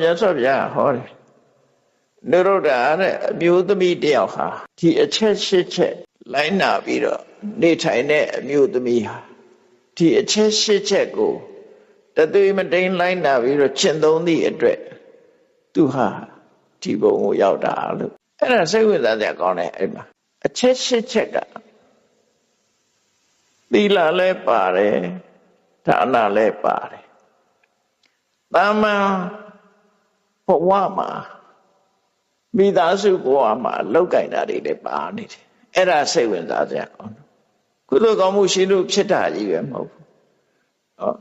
မြတ်စွာဘုရားဟောတယ်နုရုဒ္ဓတဲ့အမျိုးသမီးတယောက်ဟာဒီအချက်ရှစ်ချက်လိုက်နာပြီးတော့နေထိုင်တဲ့အမျိုးသမီးဟာဒီအချက်ရှစ်ချက်ကိုတသွေမတိန်လိုက်နာပြီးတော့ကျင့်သုံးသည့်အတွက်သူဟာဒီဘုံကိုရောက်တာလို့အဲ့ဒါစိတ်ဝင်စားစရာကောင်းတယ်အဲ့မှာအချက်ရှစ်ချက်ကသီလလည်းပါတယ်ဒါနလည်းပါတယ်တာမန် ဘဝမှာမိသားစုဘဝမှာလောက်ကင်တာတွေလည်းပါနေတယ်အဲ့ဒါစိတ်ဝင်စားစရာကောင်းတယ်ကုသိုလ်ကောင်းမှုရှိလို့ဖြစ်တာကြီးပဲမဟုတ်ဘူးဟော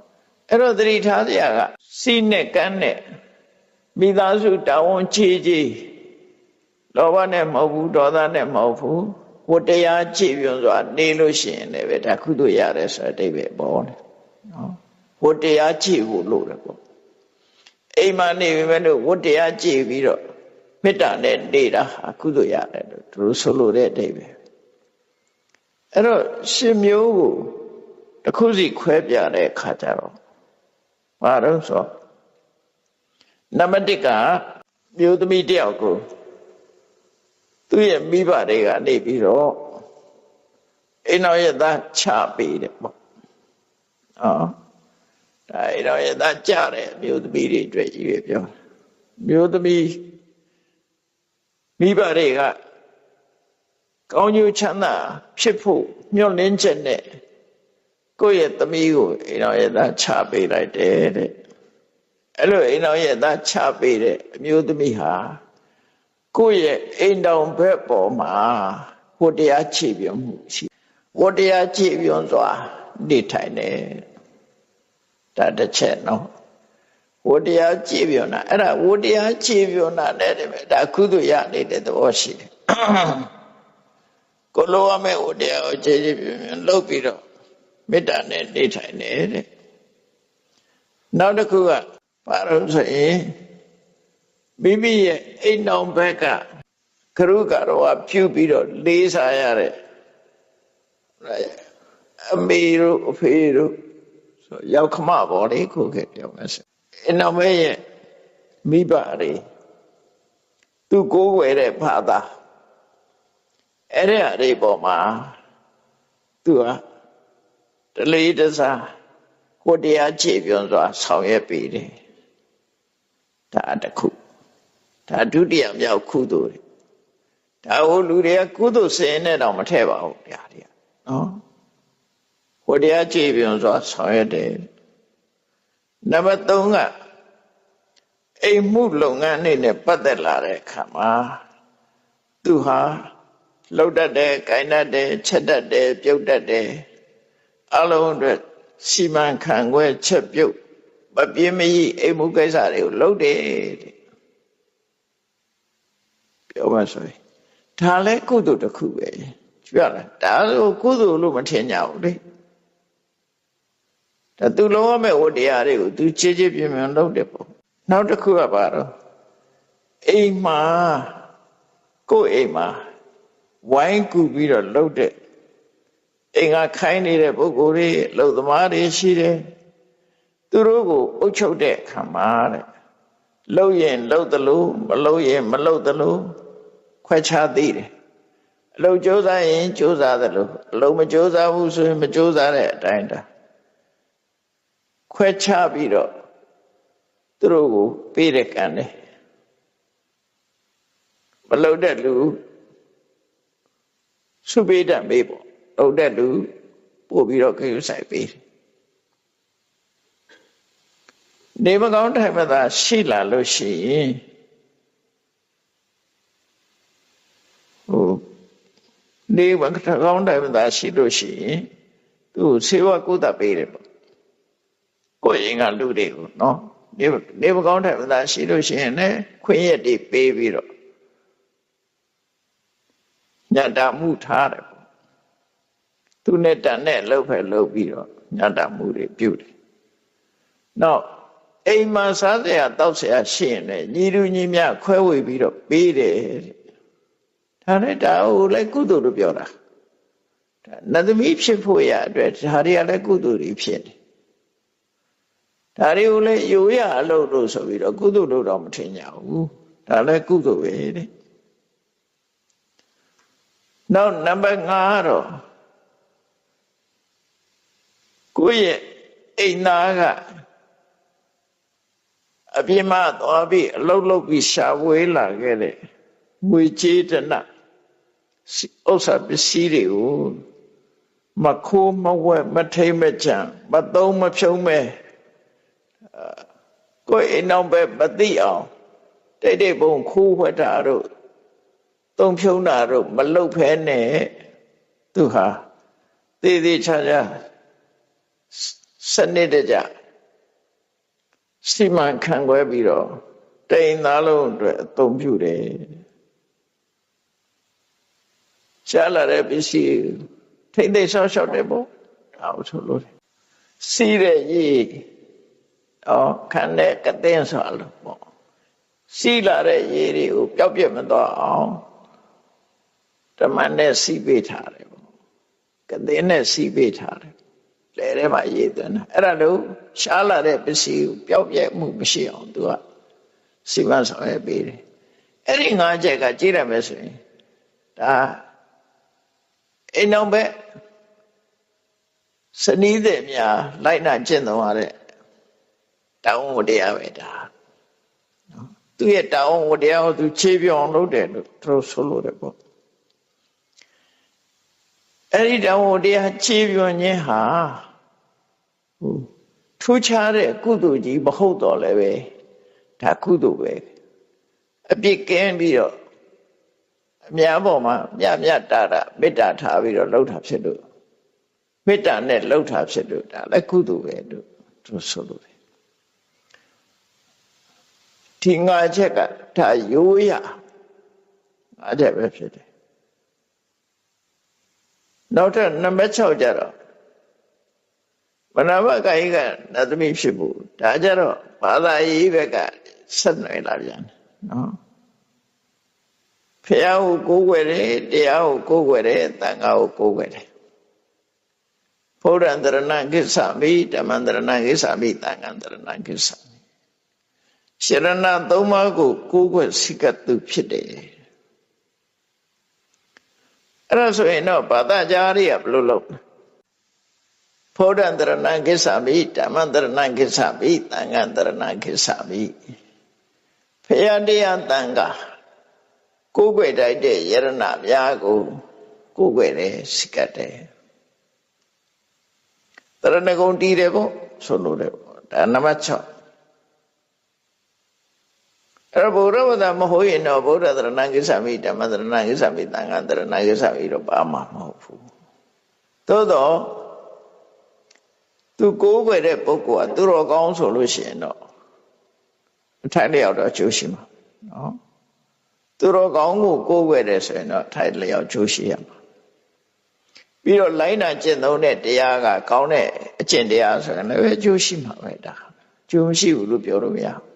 အဲ့တော့သတိထားစရာကစီးနဲ့ကန်းနဲ့မိသားစုတာဝန်ချေချေလောဘနဲ့မဟုတ်ဘူးဒေါသနဲ့မဟုတ်ဘူးဝတ္တရားကြည်ပြွန်စွာနေလို့ရှိရင်လည်းပဲဒါကုသိုလ်ရတယ်ဆိုတဲ့အဓိပ္ပာယ်ပေါ်တယ်နော်ဝတ္တရားကြည်ဖို့လို့တယ်ပေါ့ အိမ်မှာနေပြီမဲ့လို့ဝတ္တရားကြည်ပြီးတော့မေတ္တာနဲ့နေတာဟာကုသိုလ်ရတယ်လို့သူတို့ဆိုလိုတဲ့အဓိပ္ပာယ်အဲ့တော့ရှင်မျိုးကိုတစ်ခုစီခွဲပြတဲ့အခါကျတော့ဘာလို့ဆိုနံပါတ်1ကမျိုးသမီးတယောက်ကိုသူ့ရဲ့မိဘတွေကနေပြီးတော့အိမ်တော်ရဲ့သားချပေးတယ်ပေါ့။အော် ဒါအိမ်တော်ရဲ့သားကြတယ်မျိုးသမီးတွေအတွက်ကြီးပဲပြော။မျိုးသမီးမိဘတွေကကောင်းကျိုးချမ်းသာဖြစ်ဖို့မျှော်လင့်ချက်နဲ့ကိုယ့်ရဲ့သမီးကိုအိမ်တော်ရဲ့သားချပေးလိုက်တယ်တဲ့။အဲ့လိုအိမ်တော်ရဲ့သားချပေးတဲ့အမျိုးသမီးဟာကိုယ့်ရဲ့အိမ်တောင်ဘက်ပေါ်မှာဝတ္တရားခြေပြုံမှုရှိဝတ္တရားခြေပြုံစွာနေထိုင်တယ် ဒါတစ်ချက်နော်ဝတ္တရားခြေပြုံတာအဲ့ဒါဝတ္တရားခြေပြုံတာနဲ့တည်းပဲဒါကုသရနေတဲ့သဘောရှိတယ်ကိုလိုရမယ့်ဝတ္တရားကိုခြေခြေပြုံလုပ်ပြီးတော့မေတ္တာနဲ့နေထိုင်တယ်တဲ့နောက်တစ်ခုကဘာလို့ဆိုရင်မိမိရဲ့အိမ်တော်ဘက်ကခရုကတော့ပြုပြီးတော့လေးစားရတဲ့အမေတို့အဖေတို့ ဆိုရောက်ခမပေါ်လေခုခေတ်ပြောမယ်ဆိုအိမ်တော်ဘက်ရဲ့မိဘတွေသူကိုးွယ်တဲ့ဘာသာအဲ့ဒီအရေးပေါ်မှာသူဟာတလေးတစားကိုတရားခြေပြောစွာဆောင်ရွက်ပေးတယ်ဒါတခုဒါဒုတိယမြောက်ကုသိုလ်တွေဒါဟိုလူတွေကကုသိုလ်စင်နဲ့တော့မထည့်ပါဘူးတရားတွေကနော် ဟိုတရားကြည်ပြုံစွာဆောင်ရွက်တယ်နံပါတ်3ကအိမ်မှုလုပ်ငန်းနဲ့ပတ်သက်လာတဲ့အခါမှာသူဟာလှုပ်တတ်တယ်၊ကိုင်တတ်တယ်၊ချက်တတ်တယ်၊ပြုတ်တတ်တယ်အလုံးအတွက်စီမံခန့်ခွဲချက်ပြုတ်မပြင်းမကြီးအိမ်မှုကိစ္စတွေကိုလုပ်တယ်တဲ့ပြောမှဆိုရင်ဒါလည်းကုသိုလ်တစ်ခုပဲကြည့်ရလားဒါဆိုကုသိုလ်လို့မထင်ကြဘူးလေ ဒါသူလုံးဝမဲ့ဝတရားတွေကိုသူချေချေပြင်းပြင်းလုပ်တယ်ပေါ့နောက်တစ်ခုကဘာတော့အိမ်မှာကိုယ့်အိမ်မှာဝိုင်းကူပြီးတော့လှုပ်တဲ့အိမ်ကခိုင်းနေတဲ့ပုဂ္ဂိုလ်တွေလှုပ်သမားတွေရှိတယ်သူတို့ကိုအုပ်ချုပ်တဲ့အခါမှာတဲ့လှုပ်ရင်လှုပ်သလိုမလှုပ်ရင်မလှုပ်သလိုခွဲခြားသိတယ်အလုပ်ကြိုးစားရင်ကြိုးစားတယ်လို့အလုပ်မကြိုးစားဘူးဆိုရင်မကြိုးစားတဲ့အတိုင်းတာ ခွဲခြားပြီးတော့သူတို့ကိုပေးတဲ့ကံတယ်မလုပ်တဲ့လူစုပေးတတ်မေးပေါ့လုပ်တဲ့လူပို့ပြီးတော့ခရုဆိုင်ပေးတယ်နေမကောင်းထိုင်မသာရှိလာလို့ရှိရင်ဟိုနေမကောင်းတိုင်းသာရှိလို့ရှိရင်သူ့ဆေးဝါးကုသပေးတယ်ပေါ့ ကိုယ်ရင်ကလူတွေကိုနော်နေနေမကောင်းတိုင်းသာရှိလို့ရှိရင်လည်းခွင့်ရက်တွေပေးပြီးတော့ညတာမှုထားတယ်ပေါ့သူနဲ့တန်နဲ့လှုပ်ဖက်လှုပ်ပြီးတော့ညတာမှုတွေပြုတယ်နောက်အိမ်မှာစားစရာတောက်စရာရှိရင်လည်းညီလူညီမြခွဲဝေပြီးတော့ပေးတယ်တဲ့ဒါနဲ့ဒါကိုလည်းကုသိုလ်လို့ပြောတာနတ်သမီးဖြစ်ဖို့ရအတွက်ဒါတွေကလည်းကုသိုလ်တွေဖြစ်တယ် ဒါတွေကိုလည်းယူရအလုပ်လို့ဆိုပြီးတော့ကုသိုလ်လို့တော့မထင်ကြဘူးဒါလည်းကုသိုလ်ပဲတဲ့နောက်နံပါတ်5ကတော့ကိုယ့်ရဲ့အိမ်သားကအပြင်းမသွားပြီးအလုတ်လုတ်ပြီးရှာဝေးလာခဲ့တဲ့ငွေကြေးတနဥစ္စာပစ္စည်းတွေကိုမခိုးမဝဲမထိမ့်မကြံမသုံးမဖြုံးမဲ ကိုယ်အိမ်အောင်ပဲမသိအောင်တိတ်တိတ်ပုံခိုးဝှက်တာတို့သုံးဖြုံးတာတို့မလုတ်ဖဲနဲ့သူဟာသေးသေးချာချာစနစ်တကျစီမံခန့်ခွဲပြီးတော့တိမ်သားလုံးအတွက်အသုံးပြုတယ်ရှားလာတဲ့ပစ္စည်းထိမ့်သိမ်းဆောက်ရှောက်တယ်ပေါ့ဒါဟုတ်ဆိုလို့စီးတဲ့ရေ တော့ခံတဲ့ကတဲ့ဆိုလို့ပေါ့စီးလာတဲ့ရေတွေကိုပျောက်ပြက်မသွားအောင်ဓမ္မနဲ့စီးပေးထားတယ်ပေါ့ကတဲ့နဲ့စီးပေးထားတယ်လဲထဲမှာရေးသွင်းတာအဲ့ဒါလို့ရှားလာတဲ့ပစ္စည်းကိုပျောက်ပြက်မှုမရှိအောင်သူကစီမံဆောင်ရွက်ပေးတယ်အဲ့ဒီငါးချက်ကကြည့်ရမယ်ဆိုရင်ဒါအိမ်အောင်ပဲစနီးတဲ့များလိုက်နာကျင့်သုံးရတဲ့ တောင်းဝတရားပဲဒါနော်သူရဲ့တောင်းဝတရားကိုသူခြေပြောင်းလုပ်တယ်လို့သူတို့ဆိုလို့တယ်ပေါ့အဲ့ဒီတောင်းဝတရားခြေပြောင်းခြင်းဟာဟိုထူးခြားတဲ့ကုသိုလ်ကြီးမဟုတ်တော့လည်းပဲဒါကုသိုလ်ပဲအပြစ်ကင်းပြီးတော့အများပေါ်မှာမြတ်မြတ်တာတာမေတ္တာထားပြီးတော့လှုပ်တာဖြစ်လို့မေတ္တာနဲ့လှုပ်တာဖြစ်လို့ဒါလည်းကုသိုလ်ပဲလို့သူဆိုလို့တယ် ဒီငါချက်ကဒါရိုးရငါချက်ပဲဖြစ်တယ်နောက်ထပ်နံပါတ်6ကျတော့မနာမကာယကနတ်သမီးဖြစ်ဖို့ဒါကြတော့ဘာသာရေးဘက်ကဆက်နွယ်လာပြန်နော်ဖះကိုကိုးကွယ်တယ်တရားကိုကိုးကွယ်တယ်တန်ခါကိုကိုးကွယ်တယ်ဘုရားတရဏကိစ္ဆမိဓမ္မတရဏကိစ္ဆမိတန်ခါတရဏကိစ္ဆမိ ရှရဏသုံးပါးကိုကိုးကွယ်စိကတုဖြစ်တယ်အဲ့ဒါဆိုရင်တော့ဘာသာကြားရဘယ်လိုလုပ်ဘုရားတရဏကိစ္ဆမိဓမ္မတရဏကိစ္ဆမိတန်ခါတရဏကိစ္ဆမိဖះတရားတန်ခါကိုးကွယ်တိုက်တဲ့ယရဏများကိုကိုးကွယ်တယ်စိကတ်တယ်တရဏဂုံတီးတယ်ပေါ့ဆိုလို့တယ်ပေါ့ဒါနံပါတ်6 အဲ့ဘုရားဝဒမဟုတ်ရင်တော့ဗုဒ္ဓတရဏကိစ္ဆမိဓမ္မတရဏကိစ္ဆမိသံဃာတရဏကိစ္ဆမိတော့ပါမှာမဟုတ်ဘူးသို့တော့သူကိုးကွယ်တဲ့ပုဂ္ဂိုလ်ကသူတော်ကောင်းဆိုလို့ရှိရင်တော့အထိုင်လျောက်တော့အကျိုးရှိမှာနော်သူတော်ကောင်းကိုကိုးကွယ်တယ်ဆိုရင်တော့ထိုင်လျောက်ကျိုးရှိရမှာပြီးတော့လိုင်းနာကျင့်သုံးတဲ့တရားကကောင်းတဲ့အကျင့်တရားဆိုရင်လည်းအကျိုးရှိမှာပဲဒါကျိုးမရှိဘူးလို့ပြောလို့မရသူ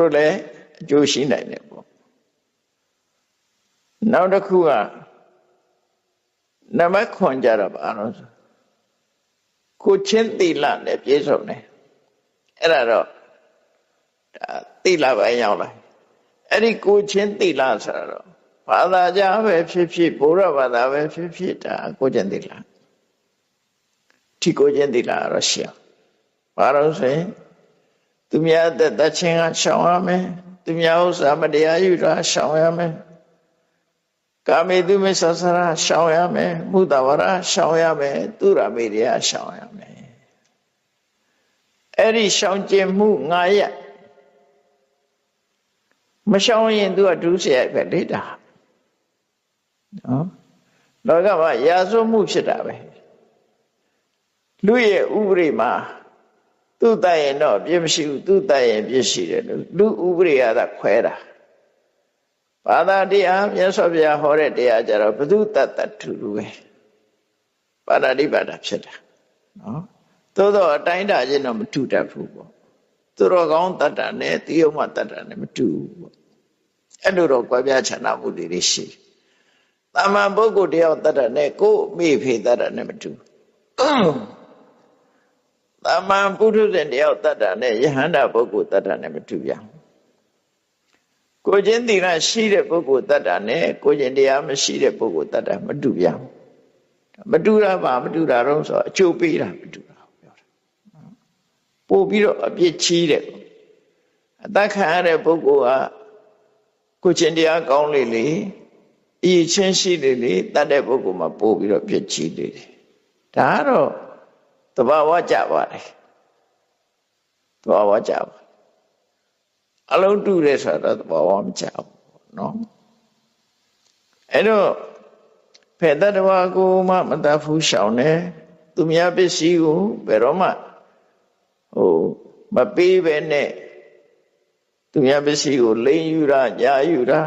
တို့လည်းအကျိုးရှိနိုင်တယ်ပေါ့နောက်တစ်ခုကနမခွန်ကြတော့ဘာလို့ဆိုကိုချင်းသီလနဲ့ပြည့်စုံတယ်အဲ့ဒါတော့ဒါတိလပိုင်းရောက်လာအဲ့ဒီကိုချင်းတိလဆိုတော့ဘာသာကြားပဲဖြစ်ဖြစ်ဘုရားဘာသာပဲဖြစ်ဖြစ်ဒါကိုချင်းတိလဒီကိုချင်းတိလတော့ရှေ့ဘာလို့ဆိုရင် သူများတဲ့တချင်းကရှောင်ရမယ်သူများဥစ္စာမတရားယူတာရှောင်ရမယ်ကာမေသူမဆဆရာရှောင်ရမယ်မုဒ္ဒဝရရှောင်ရမယ်သူရမေရိယရှောင်ရမယ်အဲ့ဒီရှောင်ကျင်မှု၅ရက်မရှောင်ရင်သူကဒုစရိုက်ပဲလေတာနော်လောကမှာရာဇဝမှုဖြစ်တာပဲလူရဲ့ဥပဒေမှာ သူ့တတ်ရင်တော့ပြည့်မရှိဘူးသူ့တတ်ရင်ပြည့်ရှိတယ်လို့လူဥပဒေရတာခွဲတာဘာသာတရားမြတ်စွာဘုရားဟောတဲ့တရားကြတော့ဘု து တတ်တတ်ထူလူပဲပါဠိပါဒဖြစ်တာနော်သို့တော့အတိုင်းတာချင်းတော့မထူတတ်ဘူးပေါ့သူတော်ကောင်းတတ်တာနဲ့တိယုံမတတ်တာနဲ့မတူဘူးပေါ့အဲ့လိုတော့ကြွယ်ပြချနာမှုတွေရှိတာမန်ပုဂ္ဂိုလ်တယောက်တတ်တာနဲ့ကိုယ်မိဖေတတ်တာနဲ့မတူ တာမန်ပုထုဇဉ်တယောက်တတ်တာနဲ့ယဟန္တာပုဂ္ဂိုလ်တတ်တာနဲ့မတူရဘူးကိုချင်းသီလရှိတဲ့ပုဂ္ဂိုလ်တတ်တာနဲ့ကိုချင်းတရားမရှိတဲ့ပုဂ္ဂိုလ်တတ်တာမတူရဘူးမတူတာပါမတူတာတော့ဆိုအကျိုးပေးတာမတူတာပြောတာပို့ပြီးတော့အပြစ်ချီးတယ်အသက်ခံရတဲ့ပုဂ္ဂိုလ်ကကိုချင်းတရားကောင်းလေလေအည်ချင်းရှိလေလေတတ်တဲ့ပုဂ္ဂိုလ်မှာပို့ပြီးတော့ပြစ်ချီးလေတယ်ဒါကတော့သ ဘာဝကြပါတယ်သဘာဝကြပါအလုံးတူတယ်ဆိုတော့သဘာဝမကြဘူးနော်အဲ့တော့ဖဲ့တတဝါကိုမှမတတ်ဘူးရှောင်တယ်သူများပစ္စည်းကိုဘယ်တော့မှဟိုမပေးပဲနဲ့သူများပစ္စည်းကိုလိမ်ယူတာညာယူတာ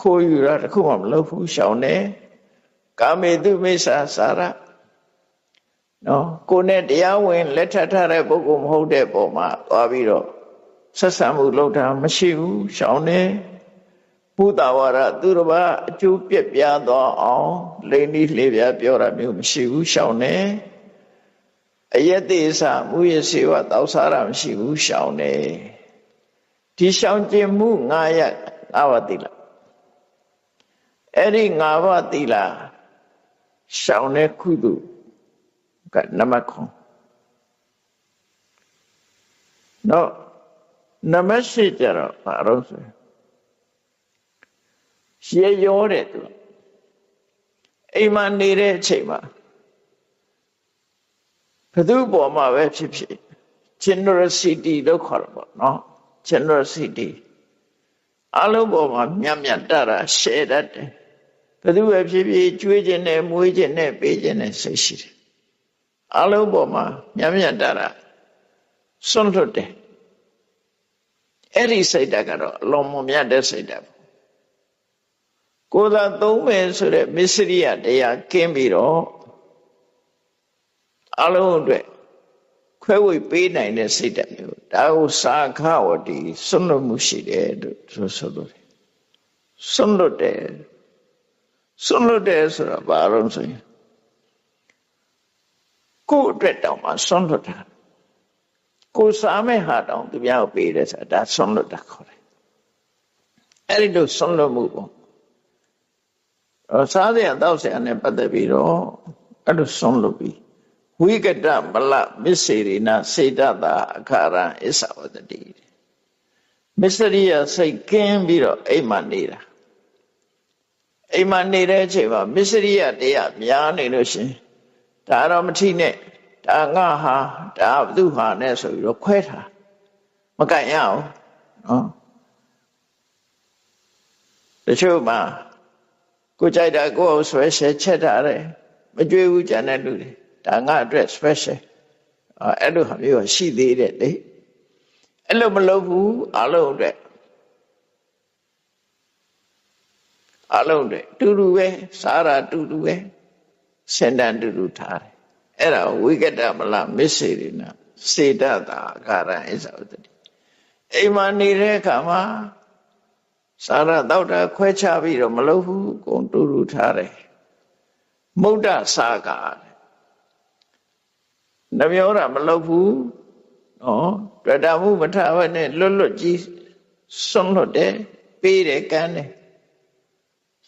ခိုးယူတာတခုမှမလုပ်ဘူးရှောင်တယ်ကာမေတုမိစ္ဆာစာရ နော်ကိုနဲ့တရားဝင်လက်ထပ်ထားတဲ့ပုဂ္ဂိုလ်မဟုတ်တဲ့ပုံမှာသွားပြီးတော့ဆက်ဆံမှုလုပ်တာမရှိဘူးရှောင်တယ်ဘုဒ္ဓဝါဒသူတစ်ပါးအကျိုးပြက်ပြားသွားအောင်လိန်ဒီလှေပြပြောတာမျိုးမရှိဘူးရှောင်တယ်အယက်သေးစမူရစေဝတောက်စားတာမရှိဘူးရှောင်တယ်ဒီရှောင်ကျင်မှု၅ရက်၅ပါးတိလားအဲ့ဒီ၅ပါးတိလားရှောင်တဲ့ခုသူက နမခွန်နော်နမရှိကြတော့ဘာလို့ဆိုရေရောတဲ့သူအိမ်မှာနေတဲ့အချိန်မှာဘသူ့ပေါ်မှာပဲဖြစ်ဖြစ် generosity လို့ခေါ်တယ်ပေါ့နော် generosity အလုံးပေါ်မှာမြတ်မြတ်တတာ share တတ်တယ်ဘသူပဲဖြစ်ဖြစ်ကျွေးခြင်းနဲ့မွေးခြင်းနဲ့ပေးခြင်းနဲ့စိတ်ရှိတယ် အလုံးပေါ်မှာမြတ်မြတ်တတာစွန့်လွတ်တယ်အဲ့ဒီစိတ်ဓာတ်ကတော့အလုံးမမြတ်တဲ့စိတ်ဓာတ်ကိုယ်သာသုံးမယ်ဆိုတဲ့မစ္စရိယတရားကင်းပြီးတော့အလုံးအတွက်ခွဲဝေပေးနိုင်တဲ့စိတ်ဓာတ်မျိုးဒါကိုစာခဝတိစွန့်လွတ်မှုရှိတယ်လို့ဆိုဆိုလို့စွန့်လွတ်တယ်စွန့်လွတ်တယ်ဆိုတာဘာလို့ဆိုရင် ကိုယ့်အတွက်တောင်မှစွန့်လွတ်တာကိုစားမဲ့ဟာတောင်သူများကိုပေးတယ်ဆိုတာဒါဆွန့်လွတ်တာခေါ်တယ်အဲ့ဒီလိုဆွန့်လွတ်မှုပေါ့စားစရာတောက်စရာနဲ့ပတ်သက်ပြီးတော့အဲ့လိုဆွန့်လွတ်ပြီးဝိကတမလမစ္စေရိနာစေတတာအခါရံအစ္ဆဝတတိမစ္စရိယစိတ်ကင်းပြီးတော့အိမ်မှာနေတာအိမ်မှာနေတဲ့အချိန်မှာမစ္စရိယတရားများနေလို့ရှင် ဒါတော့မထိနဲ့ဒါငါဟာဒါဘသူဟာနဲ့ဆိုပြီးတော့ခွဲထားမကန့်ရအောင်နော်တချို့မှာကိုကြိုက်တာကိုယ်ဆွဲရှဲချက်ထားတယ်မကြွေးဘူးကြံတဲ့လူတွေဒါငါအတွက် special အဲ့လိုဟာမျိုးရှိသေးတယ်လေအဲ့လိုမလုပ်ဘူးအလုံးအတွက်အလုံးအတွက်တူတူပဲစားတာတူတူပဲ စင်တန်တူတူထားတယ်အဲ့ဒါဝိကတမလမစ္စေရိနာစေတတာအခါရဣဇဝတတိအိမ်မှာနေတဲ့အခါမှာစာရတောက်တာခွဲခြားပြီးတော့မလုပ်ဘူးကုန်တူတူထားတယ်မုဒ္ဒစာကာနှပြောတာမလုပ်ဘူးနော်တွေ့တာမှုမထားဘဲနဲ့လွတ်လွတ်ကြီးစွန့်လွတ်တယ်ပေးတယ်ကမ်းတယ်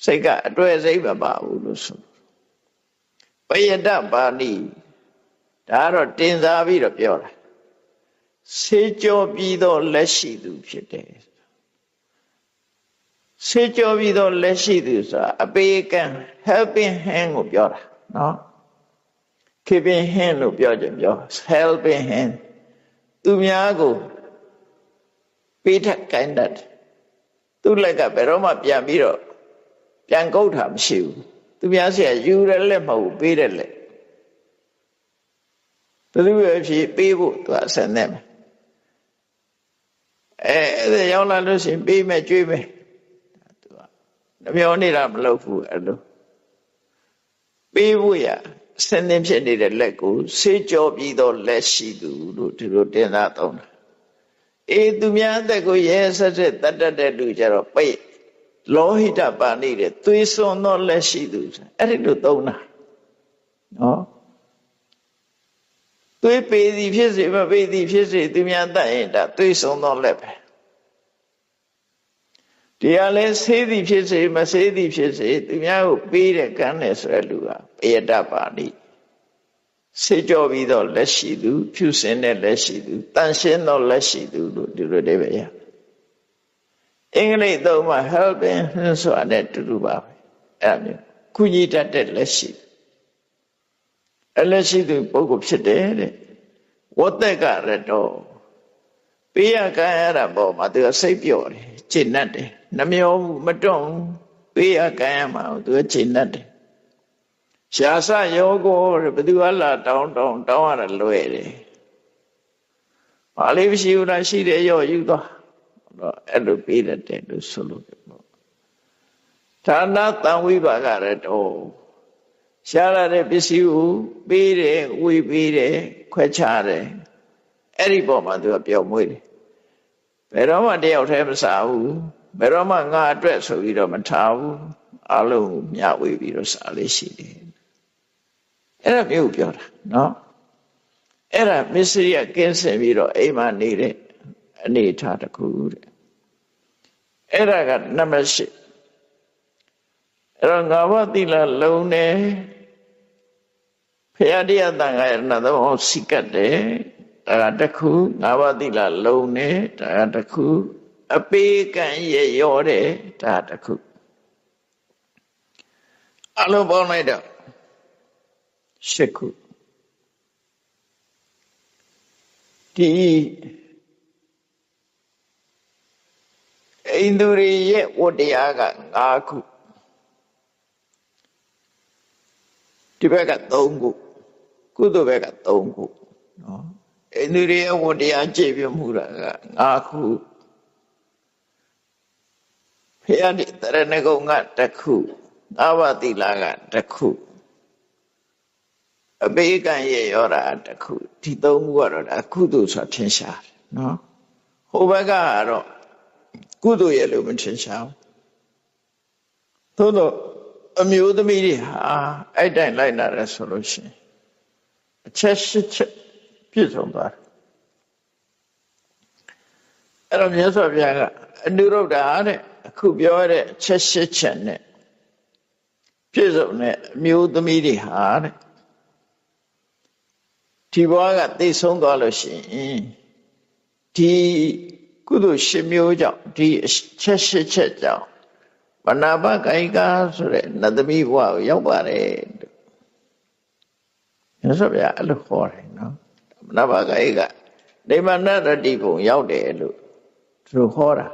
စိတ်ကအတွေ့စိတ်မပါဘူးလို့ဆို ပယတပါဏိဒါကတော့တင်စားပြီးတော့ပြောတာဆေးကြောပြီးသောလက်ရှိသူဖြစ်တယ်ဆေးကြောပြီးသောလက်ရှိသူဆိုတာအပေကံ helping hand ကိုပြောတာနော် keeping hand လို့ပြောကြပြော helping hand သူများကိုပေးထက်ကိုင်းတတ်သူ့လက်ကဘယ်တော့မှပြန်ပြီးတော့ပြန်ကုတ်တာမရှိဘူး သူများစီကယူရလက်မဟုတ်ပေးတဲ့လက်ဘယ်သူပဲဖြစ်ပေးဖို့သူအဆင်နဲ့မယ်အဲအဲ့ဒါရောက်လာလို့ရှိရင်ပေးမယ်ကြွေးမယ်သူကနှမျောနေတာမလုပ်ဘူးအဲ့လိုပေးဖို့ရအဆင်သင်ဖြစ်နေတဲ့လက်ကိုဆေးကြောပြီးတော့လက်ရှိသူလို့ဒီလိုတင်သားသုံးတာအေးသူများအသက်ကိုရဲဆက်ဆက်တတ်တတ်တဲ့လူကြတော့ပိတ် လောဟိတပါဏိတဲ့သွေးစွန်သောလက်ရှိသူအဲ့ဒီလိုသုံးတာနော်သွေးပေသည်ဖြစ်စေမပေသည်ဖြစ်စေသူများတတ်ရင်ဒါသွေးဆုံးသောလက်ပဲတရားလဲဆေးသည်ဖြစ်စေမဆေးသည်ဖြစ်စေသူများကိုပေးတဲ့ကမ်းတယ်ဆိုတဲ့လူကပယတပါဠိဆေးကြောပြီးတော့လက်ရှိသူဖြူစင်တဲ့လက်ရှိသူတန်ရှင်းသောလက်ရှိသူလို့ဒီလိုတွေပဲရ အင်္ဂလိပ်သုံးမှာ helping ဆိုတာနဲ့တူတူပါပဲအဲ့ဒါမျိုးကုညီတတ်တဲ့လက်ရှိအလက်ရှိသူပုဂ္ဂိုလ်ဖြစ်တယ်တဲ့ဝတ်သက်ကရတော့ပေးရကမ်းရတာပေါ့မှာသူကစိတ်ပြော့တယ်ခြေနှက်တယ်နှမျောဘူးမတွန့်ဘူးပေးရကမ်းရမှာသူကခြေနှက်တယ်ရှားစယောကိုဘယ်သူကလာတောင်းတောင်းတောင်းရတာလွယ်တယ်ဘာလေးမရှိဘူးလားရှိတယ်ရော့ယူသွား တော့အဲ့လိုပေးတတ်တယ်လို့ဆိုလို့ပေါ့ဌာနတန်ဝိပါကရတော့ရှားရတဲ့ပစ္စည်းကိုပေးတယ်ဝေပေးတယ်ခွဲခြားတယ်အဲ့ဒီပေါ်မှာသူကပျော်မွေးတယ်ဘယ်တော့မှတယောက်တည်းမစားဘူးဘယ်တော့မှငါအတွက်ဆိုပြီးတော့မထားဘူးအလုံးမျှဝေပြီးတော့စားလေးရှိတယ်အဲ့ဒါမျိုးပြောတာနော်အဲ့ဒါမစ္စရိယကင်းစင်ပြီးတော့အိမ်မှာနေတဲ့ အနေထားတစ်ခုတဲ့အဲ့ဒါကနံပါတ်၈အဲ့တော့ငါဘတိလလုံးနေဖရာတရားတန်ခါရဏသောစိကတ်တယ်ဒါကတစ်ခုငါဘတိလလုံးနေဒါကတစ်ခုအပေးကံရရောတယ်ဒါတစ်ခုအလုံးပေါင်းလိုက်တော့၈ခုဒီ အိန္ဒြေရဲ့ဝတ္တရားက၅ခုဒီဘက်က၃ခုကုသိုလ်ဘက်က၃ခုနော်အိန္ဒြေရဲ့ဝတ္တရားကြည့်ပြမှုတာက၅ခုဖရာတိတရဏဂုံကတစ်ခုငါးပါးသီလကတစ်ခုအပေကံရဲ့ရောတာတစ်ခုဒီသုံးခုကတော့ဒါကုသိုလ်ဆိုတာထင်ရှားတယ်နော်ဟိုဘက်ကတော့ ကုသိုလ်ရဲ့လို့မထင်ရှားဘူးသို့တော့အမျိုးသမီးတွေဟာအဲ့တိုင်လိုက်လာတယ်ဆိုလို့ရှိရင်အချက်ရှစ်ချက်ပြည့်စုံသွားတယ်အဲ့တော့မြတ်စွာဘုရားကအနုရုဒ္ဓတဲ့အခုပြောရတဲ့အချက်ရှစ်ချက်နဲ့ပြည့်စုံတဲ့အမျိုးသမီးတွေဟာတဲ့ဒီဘဝကသိဆုံးသွားလို့ရှိရင်ဒီ ကုသိုလ်ရှင်မျိုးကြောင့်ဒီချက်ရှစ်ချက်ကြောင့်မနာပကာယကဆိုတဲ့နတ်သမီးဘဝကိုရောက်ပါတယ်မြတ်စွာဘုရားအဲ့လိုခေါ်တယ်နော်မနာပကာယကနေမနတ္တိဘုံရောက်တယ်လို့သူဟောတာ